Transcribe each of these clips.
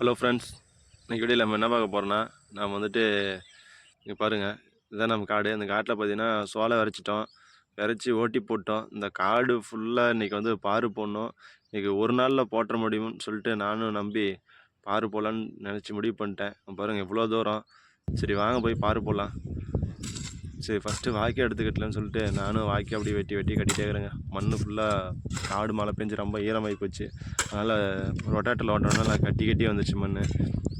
Hello friends இன்றைக்கி video நம்ம என்ன பார்க்க போகிறோன்னா நாம் வந்துட்டு இங்கே பாருங்கள் இதுதான் நம்ம காடு. இந்த காட்டில் பார்த்தீங்கன்னா சோளம் விரைச்சிட்டோம். விரைச்சி ஓட்டி போட்டோம். இந்த காடு ஃபுல்லாக இன்றைக்கி வந்து பாரு போடணும். இன்றைக்கி ஒரு நாளில் போட்டுற முடியும்னு சொல்லிட்டு நானும் நம்பி பாரு போடலான்னு நினச்சி முடிவு பண்ணிட்டேன். பாருங்கள் எவ்வளோ தூரம். சரி வாங்க போய் பாரு போடலாம். சரி ஃபஸ்ட்டு வாய்க்கை எடுத்துக்கிட்டலன்னு சொல்லிட்டு நானும் வாய்க்கை அப்படியே வெட்டி வெட்டி கட்டிட்டே இருக்கிறேங்க. மண் ஃபுல்லாக காடு மழை பெஞ்சு ரொம்ப ஈரமாகி போச்சு. அதனால் ரொட்டாட்டில் ஓட்டுறதுனால கட்டி கட்டி வந்துச்சு மண்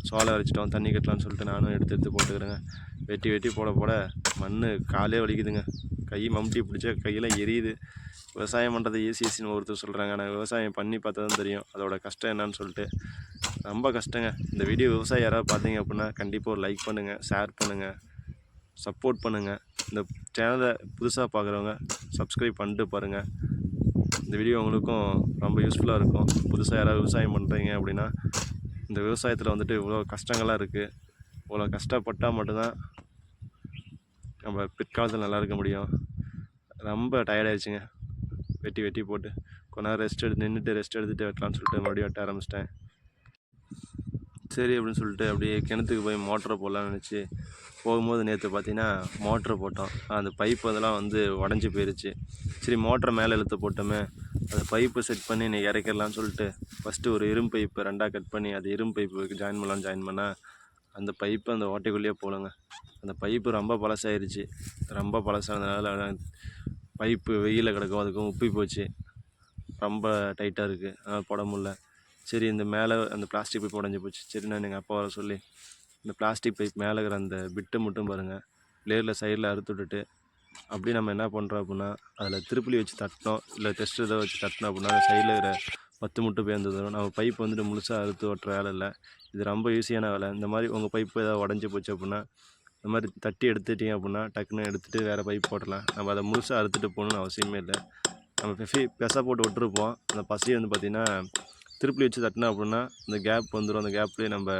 சோளம் வரைச்சிட்டோம் தண்ணி கட்டலாம்னு சொல்லிட்டு நானும் எடுத்து எடுத்து போட்டுக்கிறேங்க. வெட்டி வெட்டி போட போட மண் காலே வலிக்குதுங்க. கை மம்டி பிடிச்சா கையெல்லாம் எரியுது. விவசாயம் பண்ணுறது ஈஸி ஈஸின்னு ஒருத்தர் சொல்கிறாங்க ஆனால் விவசாயம் பண்ணி பார்த்தா தான் தெரியும். அதோட கஷ்டம் என்னன்னு சொல்லிட்டு. ரொம்ப கஷ்டங்க. இந்த வீடியோ விவசாயம் யாராவது பார்த்தீங்க அப்படின்னா கண்டிப்பாக ஒரு லைக் பண்ணுங்கள் ஷேர் பண்ணுங்கள் சப்போர்ட் பண்ணுங்கள் இந்த சேனலை புதுசாக பார்க்குறவங்க சப்ஸ்கிரைப் பண்ணிட்டு பாருங்கள் இந்த வீடியோ உங்களுக்கும் ரொம்ப யூஸ்ஃபுல்லாக இருக்கும். புதுசாக யாராவது விவசாயம் பண்ணுறீங்க அப்படின்னா இந்த விவசாயத்தில் வந்துட்டு இவ்வளோ கஷ்டங்கள்லாம் இருக்குது இவ்வளோ கஷ்டப்பட்டால் மட்டும்தான் நம்ம பிற்காலத்தில் நல்லா இருக்க முடியும். ரொம்ப டயர்டாயிடுச்சுங்க வெட்டி வெட்டி போட்டு கொஞ்ச நேரம் ரெஸ்ட் எடுத்து நின்றுட்டு ரெஸ்ட் எடுத்துகிட்டு வெட்டலாம்னு சொல்லிட்டு மறுபடியும் வெட்ட ஆரம்பிச்சிட்டேன். சரி அப்படின்னு சொல்லிட்டு அப்படியே கிணத்துக்கு போய் மோட்டரை போடலாம்னு நினச்சி போகும்போது நேற்று பார்த்தீங்கன்னா மோட்ரு போட்டோம். அந்த பைப் அதெல்லாம் வந்து உடஞ்சி போயிருச்சு. சரி மோட்டரை மேலே இழுத்து போட்டோமே. அந்த பைப்பை செட் பண்ணி நீ இறக்கிடலாம்னு சொல்லிட்டு ஃபஸ்ட்டு ஒரு இரும்பு பைப்பு ரெண்டாக கட் பண்ணி அது இரும்பு பைப்பு ஜாயின் பண்ணலான்னு ஜாயின் பண்ணால் அந்த பைப்பு அந்த ஓட்டைக்குள்ளேயே போகலங்க அந்த பைப்பு ரொம்ப பழசாயிருச்சு. ரொம்ப பழசானதுனால பைப்பு வெயிலில் கிடக்கும். அதுக்கும் உப்பி போச்சு. ரொம்ப டைட்டாக இருக்குது அதனால் போட முடில சரி இந்த மேலே அந்த பிளாஸ்டிக் பைப் உடஞ்சி போச்சு. சரி நான் எங்கள் அப்பா வர சொல்லி இந்த பிளாஸ்டிக் பைப் மேலே இருக்கிற அந்த பிட்டை மட்டும் பாருங்கள் லேரில் சைடில் அறுத்து விட்டுட்டு அப்படியே நம்ம என்ன பண்ணுறோம் அப்படின்னா அதில் திருப்புளி வச்சு தட்டினோம். இல்லை டெஸ்ட் ஏதோ வச்சு தட்டினோம் அப்படின்னா சைடில் இருக்கிற பத்து முட்டை பேர்ந்து வரும். நம்ம பைப் வந்துட்டு முழுசாக அறுத்து ஓட்டுற வேலை இல்லை. இது ரொம்ப ஈஸியான வேலை. இந்த மாதிரி உங்கள் பைப்பு ஏதாவது உடஞ்சி போச்சு அப்படின்னா இந்த மாதிரி தட்டி எடுத்துட்டீங்க அப்படின்னா டக்குன்னு எடுத்துகிட்டு வேறு பைப் போடலாம் நம்ம அதை முழுசாக அறுத்துட்டு போகணுன்னு அவசியமே இல்லை. நம்ம பெஃபி பெசா போட்டு விட்டுருப்போம் அந்த பசி வந்து பார்த்திங்கன்னா திருப்பி வச்சு தட்டினா அப்படின்னா அந்த கேப் வந்துடும் அந்த கேப்லேயே நம்ம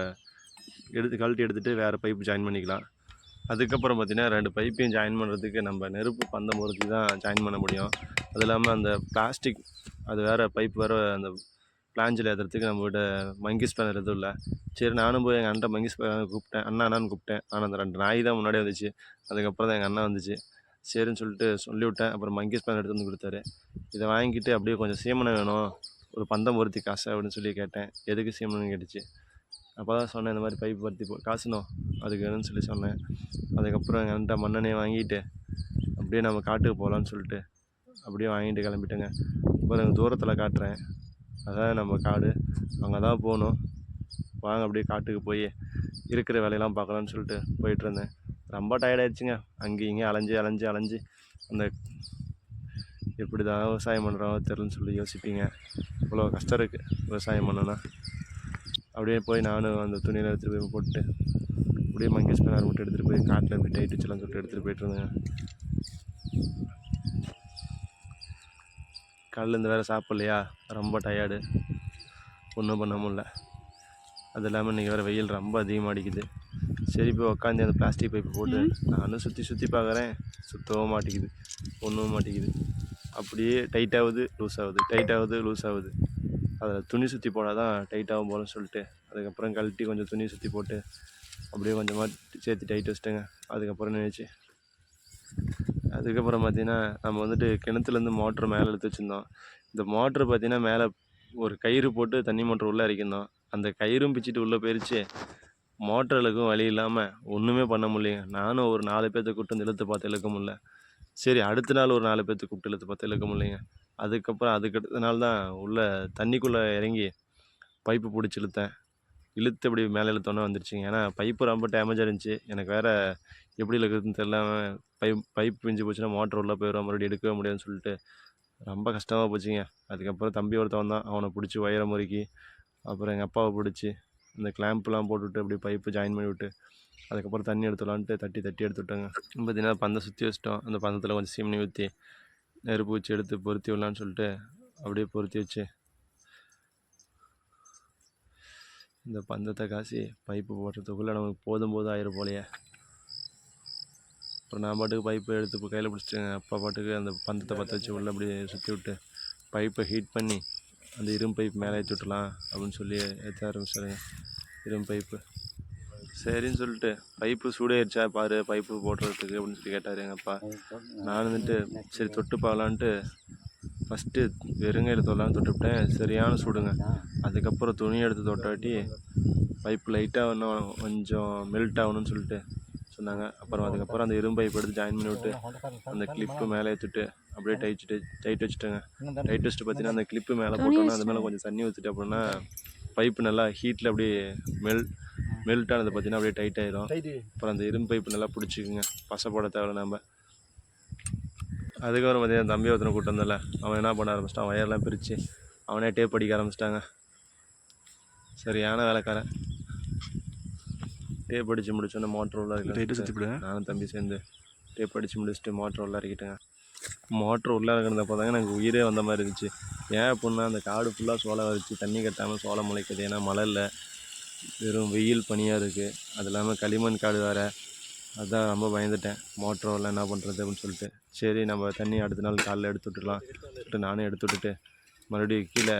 எடுத்து கழட்டி எடுத்துகிட்டு வேறு பைப் ஜாயின் பண்ணிக்கலாம். அதுக்கப்புறம் பார்த்திங்கன்னா ரெண்டு பைப்பையும் ஜாயின் பண்ணுறதுக்கு நம்ம நெருப்பு பந்தம் பொறுத்து தான் ஜாயின் பண்ண முடியும். அது இல்லாமல் அந்த பிளாஸ்டிக் அது வேறு பைப் வேறு அந்த பிளாஞ்சில் ஏற்றுறதுக்கு நம்மகிட்ட மங்கிஸ் பேனர் எதுவும் இல்லை. சரி நானும் போய் எங்கள் அண்ணன் மங்கிஸ் பேனர் கூப்பிட்டேன். அண்ணா அண்ணான்னு கூப்பிட்டேன். ஆனால் அந்த ரெண்டு நாய் தான் முன்னாடி வந்துச்சு. அதுக்கப்புறம் தான் எங்கள் அண்ணன் வந்துச்சு. சரின்னு சொல்லிட்டு சொல்லிவிட்டேன். அப்புறம் மங்கிஸ் பேனர் எடுத்து வந்து கொடுத்தாரு. இதை வாங்கிட்டு அப்படியே கொஞ்சம் சீமனை வேணும். ஒரு பந்தம் பொருத்தி காசு அப்படின்னு சொல்லி கேட்டேன். எதுக்கு சீமன்னு கேட்டுச்சு. அப்போ தான் சொன்னேன் இந்த மாதிரி பைப் பருத்தி போ காசுனோ அதுக்கு வேணும்னு சொல்லி சொன்னேன். அதுக்கப்புறம் எங்கள் அண்ணன் வாங்கிட்டு அப்படியே நம்ம காட்டுக்கு போகலான்னு சொல்லிட்டு அப்படியே வாங்கிட்டு கிளம்பிட்டேங்க. அப்புறம் தூரத்தில் காட்டுறேன். அதான் நம்ம காடு. அங்கே தான் போகணும். வாங்க அப்படியே காட்டுக்கு போய் இருக்கிற வேலையெல்லாம் பார்க்கலான்னு சொல்லிட்டு போயிட்டுருந்தேன் ரொம்ப டயர்டாயிடுச்சுங்க அங்கேயும் இங்கேயும் அலைஞ்சு அலைஞ்சு அலைஞ்சு அந்த எப்படி தான் விவசாயம் பண்ணுறோம் தெரிலன்னு சொல்லி யோசிப்பீங்க. இவ்வளோ கஷ்டம் இருக்குது விவசாயம் பண்ணணுன்னா அப்படியே போய் நானும் அந்த துணியில் எடுத்துகிட்டு போய் போட்டு அப்படியே மங்கேஷ் பேனார் மட்டும் எடுத்துகிட்டு போய் காட்டில் போய் டைட் வச்சலாம் சொல்லிட்டு எடுத்துகிட்டு போயிட்டு இருந்தேங்க காலைல இருந்து வேறு சாப்பிட்லையா? ரொம்ப டயர்டு ஒன்றும் பண்ண முடியல. அது இல்லாமல் இன்றைக்கி வேறு வெயில் ரொம்ப அதிகமாக அடிக்குது. சரி போய் உக்காந்து அந்த பிளாஸ்டிக் பைப்பு போட்டு நானும் சுற்றி சுற்றி பார்க்குறேன் சுத்தவும் மாட்டேங்குது ஒன்றும் மாட்டேங்குது அப்படியே டைட் ஆகுது லூஸ் ஆகுது டைட் ஆகுது லூஸ் ஆகுது. அதில் துணி சுற்றி போனால் தான் டைட் ஆகும் சொல்லிட்டு அதுக்கப்புறம் கழட்டி கொஞ்சம் துணி சுற்றி போட்டு அப்படியே கொஞ்சமாக சேர்த்து டைட் வச்சுட்டேங்க. அதுக்கப்புறம் நினச்சி அதுக்கப்புறம் பார்த்தீங்கன்னா நம்ம வந்துட்டு கிணத்துலேருந்து மோட்ரு மேலே எடுத்து வச்சுருந்தோம். இந்த மோட்ரு பார்த்தீங்கன்னா மேலே ஒரு கயிறு போட்டு தண்ணி மோட்ரு உள்ளே இறக்கியிருந்தோம். அந்த கயிறும் பிச்சுட்டு உள்ளே போயிருச்சு. மோட்டர்களுக்கும் வழி இல்லாமல் ஒன்றுமே பண்ண முடியலைங்க. நானும் ஒரு நாலு பேர்த்த கூட்டம் வந்து இழுத்து பார்த்து இழுக்க முடியல. சரி அடுத்த நாள் ஒரு நாலு பேர்த்து கூப்பிட்டு இழுத்து பார்த்து இழுக்க முடியலைங்க. அதுக்கப்புறம் அதுக்கு அடுத்த நாள் தான் உள்ளே தண்ணிக்குள்ளே இறங்கி பைப்பு பிடிச்சி இழுத்தேன். இழுத்து இப்படி மேலே இழுத்தோன்னே வந்துருச்சுங்க. ஏன்னா பைப்பு ரொம்ப டேமேஜாக இருந்துச்சு. எனக்கு வேறு எப்படி இழுக்கிறதுன்னு தெரியல. பைப் பைப் பிஞ்சு போச்சுன்னா மோட்டர் உள்ளே போயிடும். மறுபடியும் எடுக்கவே முடியாதுன்னு சொல்லிட்டு ரொம்ப கஷ்டமாக போச்சுங்க. அதுக்கப்புறம் தம்பி ஒருத்தவன் தான் அவனை பிடிச்சி வயிறை முறுக்கி அப்புறம் எங்கள் அப்பாவை பிடிச்சி இந்த கிளாம்ப்லாம் போட்டுவிட்டு அப்படியே பைப்பு ஜாயின் பண்ணி விட்டு அதுக்கப்புறம் தண்ணி எடுத்துடலான்ட்டு தட்டி தட்டி எடுத்து விட்டோங்க பார்த்தீங்கன்னா பந்தை சுற்றி வச்சிட்டோம். அந்த பந்தத்தில் கொஞ்சம் சீமனி ஊற்றி நெருப்பு வச்சு எடுத்து பொருத்தி விடலான்னு சொல்லிட்டு அப்படியே பொருத்தி வச்சு இந்த பந்தத்தை காசி பைப்பு போடுறதுக்குள்ளே நமக்கு போதும் போதும் ஆயிரும் போலையே. அப்புறம் நான் பாட்டுக்கு பைப்பை எடுத்து கையில் பிடிச்சிட்டேங்க. அப்பா பாட்டுக்கு அந்த பந்தத்தை பற்ற வச்சு உள்ளே அப்படியே சுற்றி விட்டு பைப்பை ஹீட் பண்ணி அந்த இரும்பு பைப் மேலே ஏற்றி அப்படின்னு சொல்லி ஏற்ற ஆரம்பிச்சாருங்க இரும்பு பைப்பு. சரின்னு சொல்லிட்டு பைப்பு சூடாயிருச்சா பாரு பைப்பு போடுறதுக்கு அப்படின்னு சொல்லி கேட்டார் எங்கள் அப்பா. நான் வந்துட்டு சரி தொட்டு பார்க்கலான்ட்டு ஃபஸ்ட்டு வெறுங்கையில் தொடலான்னு தொட்டுவிட்டேன் சரியான சூடுங்க. அதுக்கப்புறம் துணி எடுத்து தொட்டாட்டி பைப்பு லைட்டாக இன்னும் கொஞ்சம் மெல்ட் ஆகணும்னு சொல்லிட்டு சொன்னாங்க. அப்புறம் அதுக்கப்புறம் அந்த இரும்பு பைப் எடுத்து ஜாயின் பண்ணி விட்டு அந்த கிளிப்பு மேலே ஏற்றிட்டு அப்படியே டைச்சிட்டு டைட் வச்சுட்டேங்க. டைட் வச்சுட்டு பார்த்தீங்கன்னா அந்த கிளிப்பு மேலே போட்டோன்னா அது மேலே கொஞ்சம் தண்ணி ஊற்றிட்டு அப்படின்னா பைப்பு நல்லா ஹீட்டில் அப்படியே மெல் மெல்ட் ஆனது பார்த்தீங்கன்னா அப்படியே டைட் ஆயிரும். அப்புறம் அந்த இரும்பு பைப்பு நல்லா பிடிச்சிக்குங்க. பசை போட தேவையில்ல நம்ம அதுக்கப்புறம் பார்த்தீங்கன்னா தம்பி ஒருத்தனை கூட்டு வந்தல அவன் என்ன பண்ண ஆரம்பிச்சிட்டான்? ஒயர்லாம் பிரித்து அவனே டேப் அடிக்க ஆரம்பிச்சிட்டாங்க. சரியான வேலைக்காரன். டேப் அடித்து முடிச்சோன்னே மோட்டர் உள்ள இருக்கு நானும் தம்பி சேர்ந்து டேப் அடித்து முடிச்சுட்டு மோட்டர் உள்ள இறக்கிட்டேங்க. மோட்ரு உள்ளே இறக்குறதப்போ தாங்க எனக்கு உயிரே வந்த மாதிரி இருந்துச்சு. ஏன் அப்படின்னா அந்த காடு ஃபுல்லாக சோளம் வச்சு தண்ணி கட்டாமல் சோளம் முளைக்குது. ஏன்னா மழை இல்லை. வெறும் வெயில் பனியாக இருக்குது அது இல்லாமல் களிமண் காடு வேறு. அதுதான் ரொம்ப பயந்துட்டேன். மோட்டர் என்ன பண்ணுறது அப்படின்னு சொல்லிட்டு. சரி நம்ம தண்ணி அடுத்த நாள் காலைல எடுத்து விட்டுடலாம். சொல்லிட்டு நானும் எடுத்து விட்டுட்டு மறுபடியும் கீழே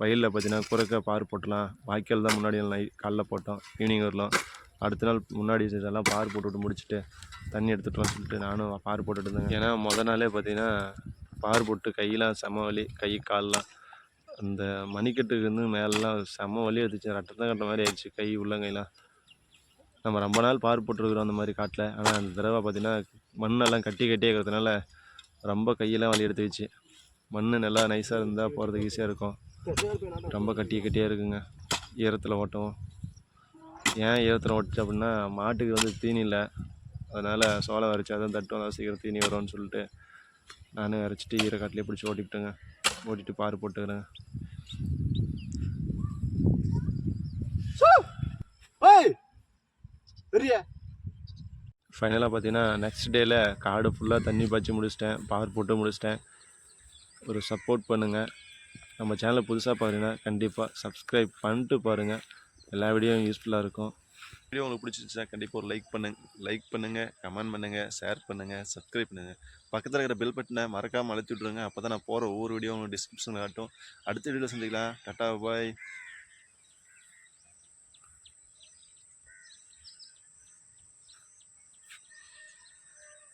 வயலில் பார்த்தீங்கன்னா குறுக்க பார் போட்டலாம் வாய்க்கால் தான் முன்னாடி நைட் காலைல போட்டோம். ஈவினிங் வரலாம். அடுத்த நாள் முன்னாடி இதெல்லாம் பார் போட்டுவிட்டு முடிச்சுட்டு தண்ணி எடுத்துட்டோம்னு சொல்லிட்டு நானும் பார் போட்டுட்டு இருந்தேன் ஏன்னா முத நாளே பார்த்தீங்கன்னா பார் போட்டு கையெல்லாம் செம வலி கை கால்லாம். அந்த மணிக்கட்டுக்கு வந்து மேலெலாம் செம வலி எடுத்துச்சு ரத்தம் கட்ட மாதிரி ஆயிடுச்சு. கை உள்ளங்கையெல்லாம். நம்ம ரொம்ப நாள் பார் போட்டுருக்குறோம் அந்த மாதிரி காட்டில். ஆனால் அந்த தடவை பார்த்தீங்கன்னா மண்ணெல்லாம் கட்டி கட்டி இருக்கிறதுனால ரொம்ப கையெல்லாம் வலி எடுத்துக்கிச்சு. மண் நல்லா நைஸாக இருந்தால் போகிறதுக்கு ஈஸியாக இருக்கும். ரொம்ப கட்டி கட்டியாக இருக்குங்க. ஈரத்தில் ஓட்டவும். ஏன் ஈரத்தில் ஓட்டுச்சு அப்படின்னா மாட்டுக்கு வந்து தீனி இல்லை. அதனால் சோளம் வரைச்சி அதான் தட்டும். அதான் சீக்கிரம் தீனி வரும்னு சொல்லிட்டு நானும் இறச்சிட்டு ஈரக்காட்டிலே பிடிச்சி ஓட்டிவிட்டேங்க ஓட்டிட்டு பார் போட்டுக்கிறேங்க. ஃபைனலாக பார்த்தீங்கன்னா நெக்ஸ்ட் டேயில் காடு ஃபுல்லாக தண்ணி பாய்ச்சி முடிச்சிட்டேன். பார் போட்டு முடிச்சிட்டேன். ஒரு சப்போர்ட் பண்ணுங்கள் நம்ம சேனலை புதுசாக பாருங்கன்னா கண்டிப்பாக சப்ஸ்கிரைப் பண்ணிட்டு பாருங்கள் எல்லா வீடியோவும் யூஸ்ஃபுல்லாக இருக்கும். வீடியோ உங்களுக்கு பிடிச்சிருந்துச்சுன்னா கண்டிப்பாக ஒரு லைக் பண்ணுங்க. லைக் பண்ணுங்கள் கமெண்ட் பண்ணுங்கள் ஷேர் பண்ணுங்கள் சப்ஸ்கிரைப் பண்ணுங்கள் பக்கத்தில் இருக்கிற பெல் பட்டனை மறக்காமல் அழுத்தி விட்ருங்க அப்போ தான் நான் போகிற ஒவ்வொரு வீடியோ உங்களுக்கு டிஸ்கிரிப்ஷனில் காட்டும். அடுத்த வீடியோவில் சந்திக்கலாம். டாட்டா பாய்